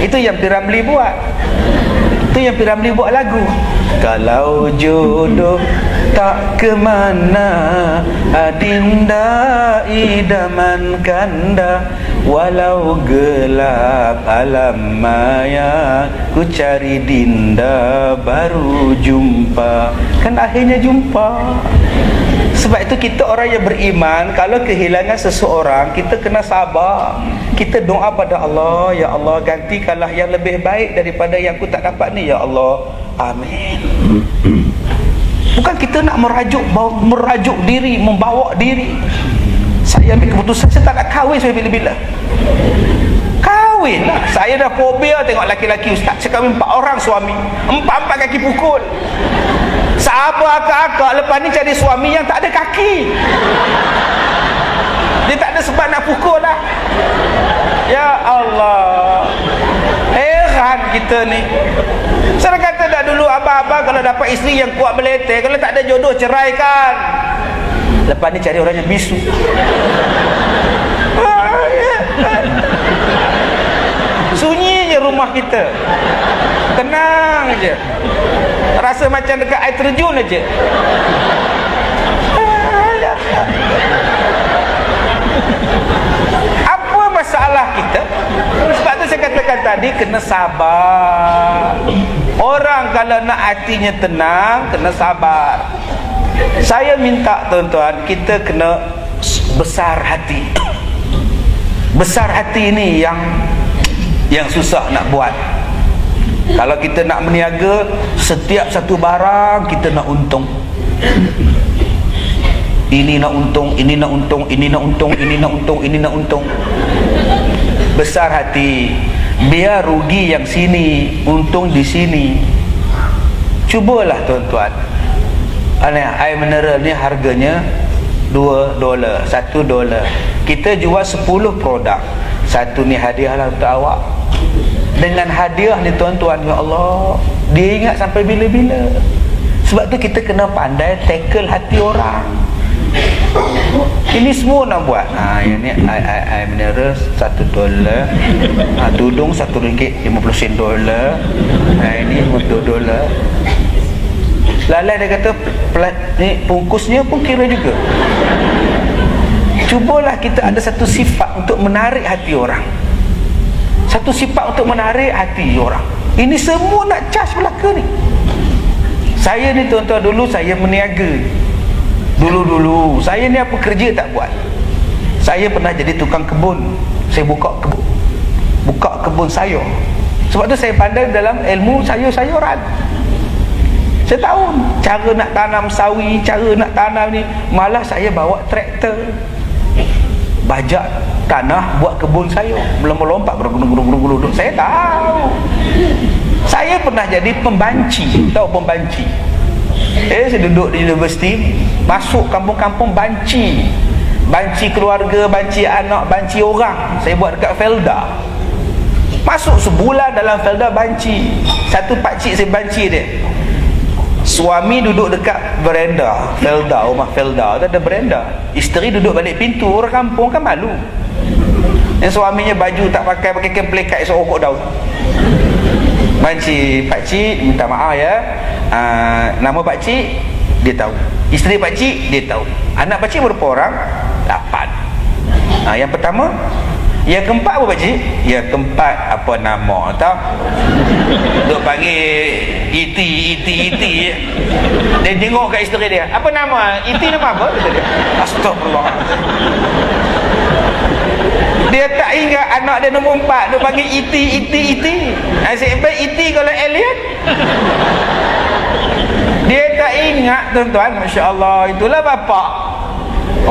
itu yang Piramli buat. Itu yang Piramli buat lagu. Kalau jodoh tak kemana Adinda idaman kanda. Walau gelap alam maya Ku cari dinda baru jumpa. Kan akhirnya jumpa sebab itu kita orang yang beriman Kalau kehilangan seseorang Kita kena sabar. Kita doa pada Allah Ya Allah gantikanlah yang lebih baik Daripada yang aku tak dapat ni Ya Allah. Amin. Bukan kita nak merajuk Merajuk diri Membawa diri. Saya ambil keputusan Saya tak nak kahwin sampai bila-bila. Kahwin lah. Saya dah fobia tengok laki-laki ustaz. Saya kahwin empat orang suami. Empat-empat kaki pukul Siapa akak-akak Lepas ni cari suami yang tak ada kaki Dia tak ada sebab nak pukul lah Ya Allah Heran kita ni saya kata dah dulu abang-abang kalau dapat isteri yang kuat melete, kalau tak ada jodoh ceraikan. Lepas ni cari orang yang bisu. Sunyi je rumah kita. Tenang je. Rasa macam dekat air terjun aja. Apa masalah kita? Sebab tu saya katakan tadi kena sabar. Orang kalau nak hatinya tenang Kena sabar Saya minta tuan-tuan Kita kena besar hati Besar hati ini yang Yang susah nak buat Kalau kita nak meniaga Setiap satu barang Kita nak untung. Ini nak untung Ini nak untung Ini nak untung Ini nak untung Ini nak untung. Besar hati. Biar rugi yang sini untung di sini. Cubalah tuan-tuan. Air mineral ni harganya 2 dolar 1 dolar. Kita jual 10 produk. Satu ni hadiah lah untuk awak dengan hadiah ni tuan-tuan ya Allah dia ingat sampai bila-bila. Sebab tu kita kena pandai tackle hati orang. Ini semua nak buat. Ha, yang ni air, air, mineral satu dolar. Ha, tudung satu ringgit lima puluh sen dolar. Ha, ini dua dolar. Lalai dia kata pelat, ni, pungkusnya pun kira juga. Cubalah kita ada satu sifat untuk menarik hati orang satu sifat untuk menarik hati orang. Ini semua nak charge belaka ni. Saya ni tuan-tuan dulu saya meniaga. Dulu-dulu Saya ni apa kerja tak buat? Saya pernah jadi tukang kebun. Saya buka kebun. Buka kebun sayur Sebab tu saya pandai dalam ilmu sayur-sayuran Saya tahu Cara nak tanam sawi Cara nak tanam ni. Malah saya bawa traktor Bajak tanah Buat kebun sayur Melompat-lompat Bergulung-gulung-gulung Saya tahu. Saya pernah jadi pembanci. Tahu pembanci? Eh saya duduk di universiti Masuk kampung-kampung banci. Banci keluarga, banci anak, banci orang. Saya buat dekat Felda. Masuk sebulan dalam Felda banci. Satu pakcik saya banci dia Suami duduk dekat berenda Felda, rumah Felda. Itu ada berenda Isteri duduk balik pintu Orang kampung kan malu. Yang suaminya baju tak pakai Pakai kemplekat esok okok daun. Banci pakcik minta maaf ya. Uh, Nama pakcik Dia tahu. Isteri pakcik Dia tahu. Anak pakcik berapa orang? Lapan. Uh, Yang pertama Yang keempat apa pakcik? Yang keempat Apa nama tahu? Duk panggil Iti Iti Iti Dia tengok kat isteri dia Apa nama? Iti nama apa? Astagfirullah dia tak ingat anak dia nombor empat dia panggil iti iti iti asyik baik iti kalau alien dia tak ingat tuan-tuan Masya Allah itulah bapak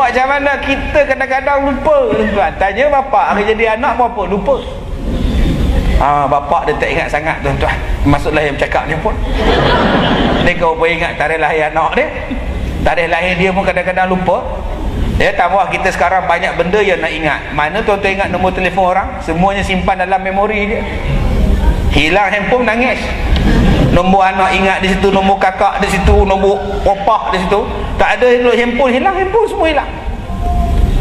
macam mana kita kadang-kadang lupa tuan-tuan tanya bapak hari jadi anak apa lupa Ah, bapak dia tak ingat sangat tuan-tuan Maksudlah yang bercakap ni pun Dia kau pun ingat tarikh lahir anak dia Tarikh lahir dia pun kadang-kadang lupa Ya, tambah kita sekarang banyak benda yang nak ingat. Mana tuan-tuan ingat nombor telefon orang? Semuanya simpan dalam memori dia. Hilang handphone nangis. Nombor anak ingat di situ, nombor kakak di situ, nombor opah di situ. Tak ada handphone hilang, handphone semua hilang.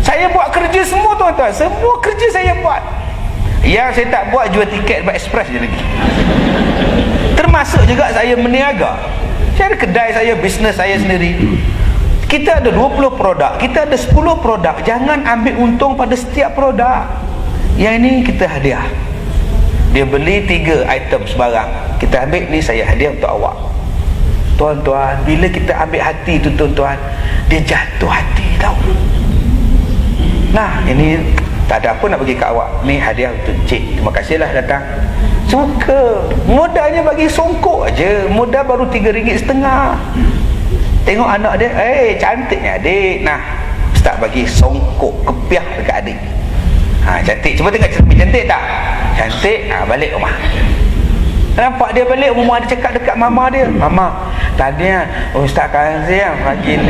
Saya buat kerja semua tuan-tuan. Semua kerja saya buat. yang saya tak buat jual tiket buat express je lagi termasuk juga saya meniaga saya ada kedai saya bisnes saya sendiri kita ada 20 produk kita ada 10 produk jangan ambil untung pada setiap produk yang ini kita hadiah dia beli 3 item sebarang kita ambil ni saya hadiah untuk awak. Tuan-tuan bila kita ambil hati tu tuan-tuan dia jatuh hati tau. Nah ini tak ada apa nak bagi kat awak. Ni hadiah untuk cik. Terima kasihlah datang. Suka. Modalnya bagi songkok aja modal baru 3 ringgit setengah. Tengok anak dia, eh cantiknya adik. Nah, ustaz bagi songkok kepiah dekat adik. Ha, cantik. Cuba tengok cermin cantik tak? Cantik. Ha, balik rumah. Nampak dia balik rumah dia cakap dekat mama dia. Mama, tadi oh, ustaz Kazim yang bagi ni.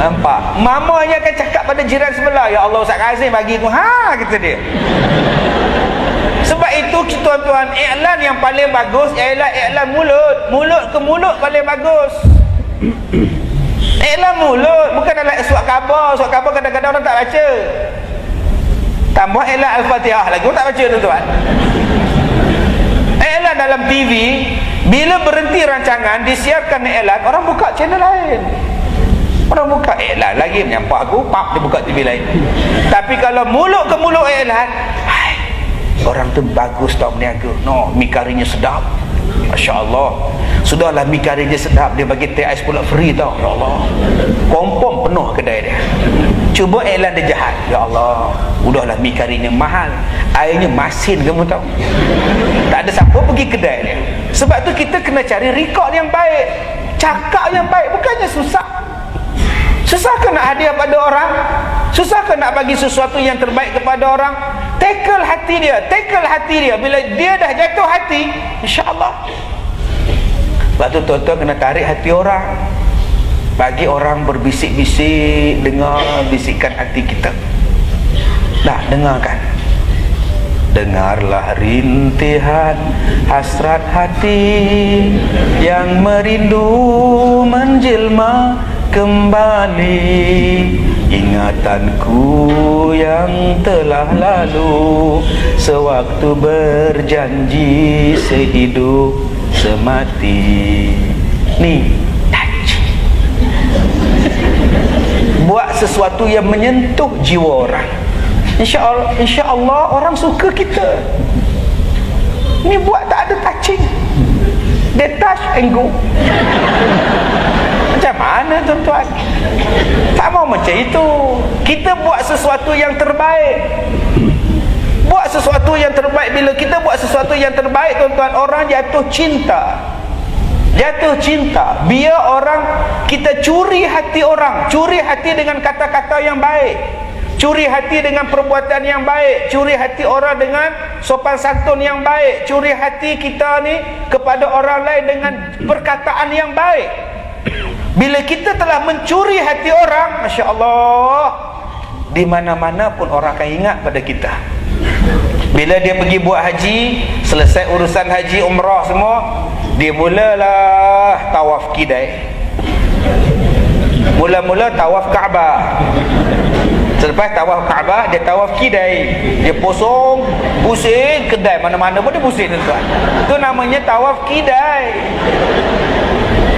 Nampak? Mamanya akan cakap pada jiran sebelah, ya Allah ustaz Kazim bagi aku. Ha, kata dia. Sebab itu tuan-tuan iklan yang paling bagus ialah iklan mulut. Mulut ke mulut paling bagus. Iklan mulut bukan dalam surat khabar. Surat khabar kadang-kadang orang tak baca. Tambah iklan Al-Fatihah lagi. Orang tak baca tuan-tuan. Iklan dalam TV bila berhenti rancangan disiarkan iklan orang buka channel lain. Orang buka iklan lagi menyampak aku, pap dia buka TV lain. Tapi kalau mulut ke mulut iklan, orang tu bagus tak berniaga. No mikarinya sedap. Masya Allah. Sudahlah mikarinya sedap Dia bagi teh ais pula free tau. Ya Allah. Kompom penuh kedai dia Cuba iklan dia jahat. Ya Allah Udahlah mikarinya mahal. Airnya masin kamu tahu? Tak ada siapa pergi kedai dia. Sebab tu kita kena cari rekod yang baik. Cakap yang baik Bukannya susah. Susah ke nak hadiah pada orang? Susah ke nak bagi sesuatu yang terbaik kepada orang? tackle hati dia tackle hati dia. Bila dia dah jatuh hati insyaAllah. Sebab tu tuan-tuan kena tarik hati orang bagi orang berbisik-bisik dengar bisikan hati kita. Dah dengarkan. Dengarlah rintihan hasrat hati yang merindu menjelma kembali. Ingatanku yang telah lalu sewaktu berjanji sehidup semati. Ni touch buat sesuatu yang menyentuh jiwa orang. Insyaallah insyaallah orang suka kita. Ni buat tak ada touching. They touch and go. Macam mana tuan-tuan? Tak mau macam itu. Kita buat sesuatu yang terbaik. Buat sesuatu yang terbaik. Bila kita buat sesuatu yang terbaik tuan-tuan orang jatuh cinta jatuh cinta. Biar orang kita curi hati orang. Curi hati dengan kata-kata yang baik. Curi hati dengan perbuatan yang baik. Curi hati orang dengan sopan santun yang baik. Curi hati kita ni kepada orang lain dengan perkataan yang baik. Bila kita telah mencuri hati orang, Masya Allah, di mana-mana pun orang akan ingat pada kita. Bila dia pergi buat haji, selesai urusan haji umrah semua, dia mulalah tawaf kidai. Mula-mula tawaf Kaabah. Selepas tawaf Kaabah, dia tawaf kidai. Dia posong, pusing, kedai mana-mana pun dia pusing tuan. Itu namanya tawaf kidai.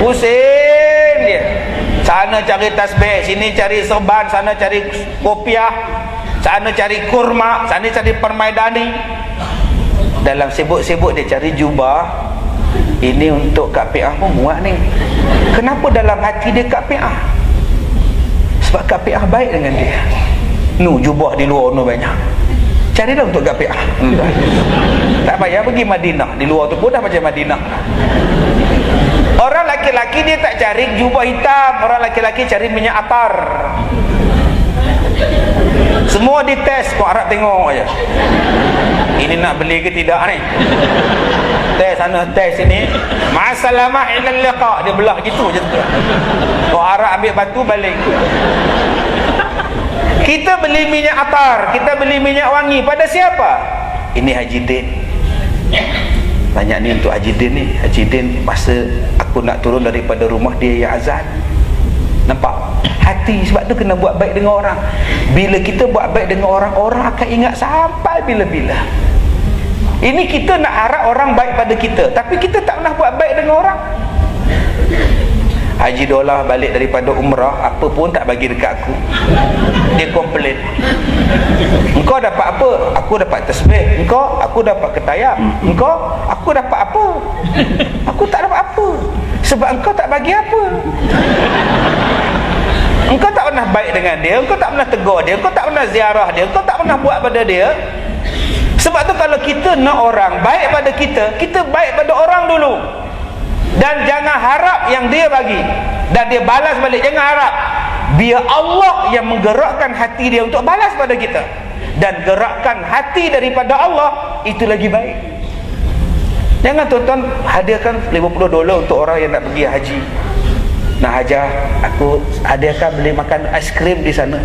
Pusing dia. Sana cari tasbih, sini cari serban, sana cari kopiah, sana cari kurma, sana cari permaidani. Dalam sibuk-sibuk dia cari jubah. Ini untuk Kak Pi'ah pun muat ni. Kenapa dalam hati dia Kak Pi'ah? Sebab Kak Pi'ah baik dengan dia. Nu jubah di luar nu banyak. Carilah untuk Kak Pi'ah. tak payah pergi Madinah. Di luar tu pun dah macam Madinah. Orang laki-laki dia tak cari jubah hitam, orang laki-laki cari minyak atar. Semua dites, kau harap tengok aja. Ini nak beli ke tidak ni? Tes sana, tes sini. Ma'asalamah ilal liqa. Dia belah gitu je. Kau harap ambil batu balik. Kita beli minyak atar, kita beli minyak wangi pada siapa? Ini Haji Din banyak ni untuk Haji Din ni Haji Din masa aku nak turun daripada rumah dia yang azan nampak hati sebab tu kena buat baik dengan orang. Bila kita buat baik dengan orang orang akan ingat sampai bila-bila. Ini kita nak harap orang baik pada kita tapi kita tak pernah buat baik dengan orang. Haji Dolah balik daripada umrah apa pun tak bagi dekat aku. Dia komplain. Engkau dapat apa? Aku dapat tasbih. Engkau aku dapat ketayam. Engkau aku dapat apa? Aku tak dapat apa. Sebab engkau tak bagi apa engkau tak pernah baik dengan dia engkau tak pernah tegur dia engkau tak pernah ziarah dia engkau tak pernah buat pada dia. Sebab tu kalau kita nak orang baik pada kita kita baik pada orang dulu. Dan jangan harap yang dia bagi. Dan dia balas balik jangan harap. Biar Allah yang menggerakkan hati dia untuk balas pada kita. Dan gerakkan hati daripada Allah itu lagi baik. Jangan tuan-tuan hadiahkan 50 dolar untuk orang yang nak pergi haji nak hajah aku hadiahkan beli makan aiskrim di sana.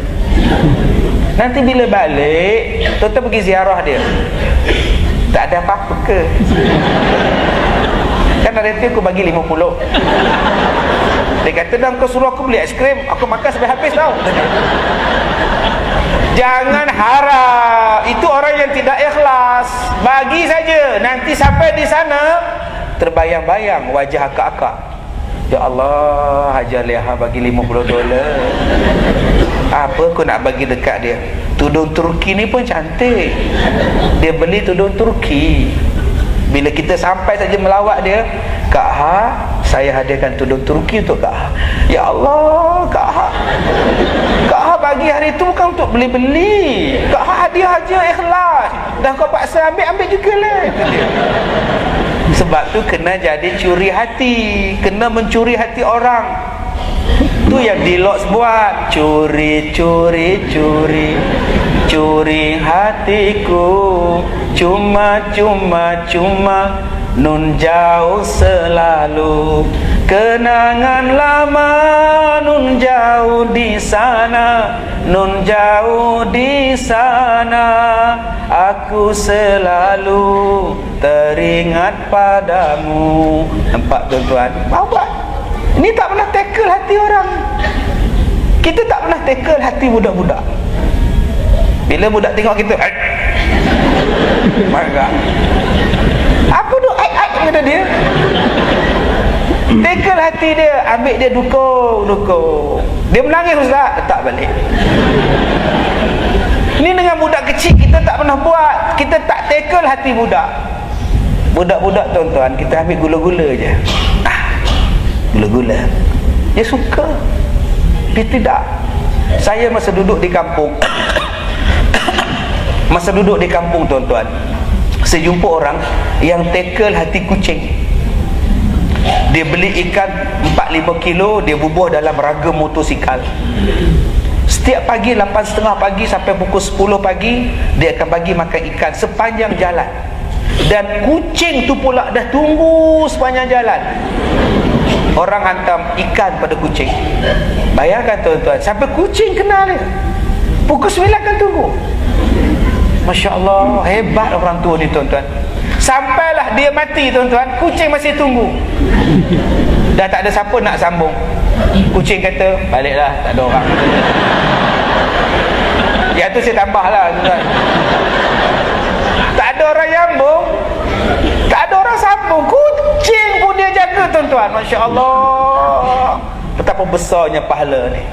Nanti bila balik tuan-tuan pergi ziarah dia. Tak ada apa-apa ke? Kan ada tu aku bagi 50 dia kata dah kau suruh aku beli aiskrim. Aku makan sampai habis tau. Jangan harap. Itu orang yang tidak ikhlas. Bagi saja. Nanti sampai di sana terbayang-bayang wajah akak-akak Ya Allah Hajar Leha bagi 50 dolar. Apa aku nak bagi dekat dia? Tudung Turki ni pun cantik. Dia beli tudung Turki. Bila kita sampai saja melawat dia Kak Ha Saya hadiahkan tudung Turki untuk Kak Ha. Ya Allah Kak Ha. Kak Ha bagi hari itu bukan untuk beli-beli. Kak Ha hadiah aja ikhlas. Dah kau paksa ambil, ambil juga lah Sebab tu kena jadi curi hati. Kena mencuri hati orang. Tu yang Dilox buat. Curi, curi, curi. Curi hatiku. Cuma, cuma, cuma Nun jauh selalu Kenangan lama. Nun jauh di sana Nun jauh di sana. Aku selalu teringat padamu. Nampak tuan-tuan? Bawa. Ini tak pernah tackle hati orang. Kita tak pernah tackle hati budak-budak. Bila budak tengok kita marah apa tu ai ai kata dia. Tackle hati dia ambil dia dukung dukung dia menangis ustaz. Letak balik. Ni dengan budak kecil kita tak pernah buat. Kita tak tackle hati budak. Budak-budak tuan-tuan kita ambil gula-gula je. Ah, gula-gula. Dia suka. Dia tidak. Saya masa duduk di kampung. Masa duduk di kampung tuan-tuan Saya jumpa orang Yang tackle hati kucing. Dia beli ikan 4-5 kilo Dia bubuh dalam ragam motosikal. Setiap pagi 8.30 pagi Sampai pukul 10 pagi Dia akan bagi makan ikan Sepanjang jalan. Dan kucing tu pula Dah tunggu sepanjang jalan. Orang hantam ikan pada kucing. Bayangkan tuan-tuan Sampai kucing kenal dia. Pukul 9 kan tunggu Masya Allah hebat orang tua ni tuan-tuan. Sampailah dia mati tuan-tuan. Kucing masih tunggu. Dah tak ada siapa nak sambung. Kucing kata baliklah tak ada orang. Yang tu saya tambah lah tuan-tuan. Tak ada orang sambung Tak ada orang sambung. Kucing pun dia jaga tuan-tuan. Masya Allah Betapa besarnya pahala ni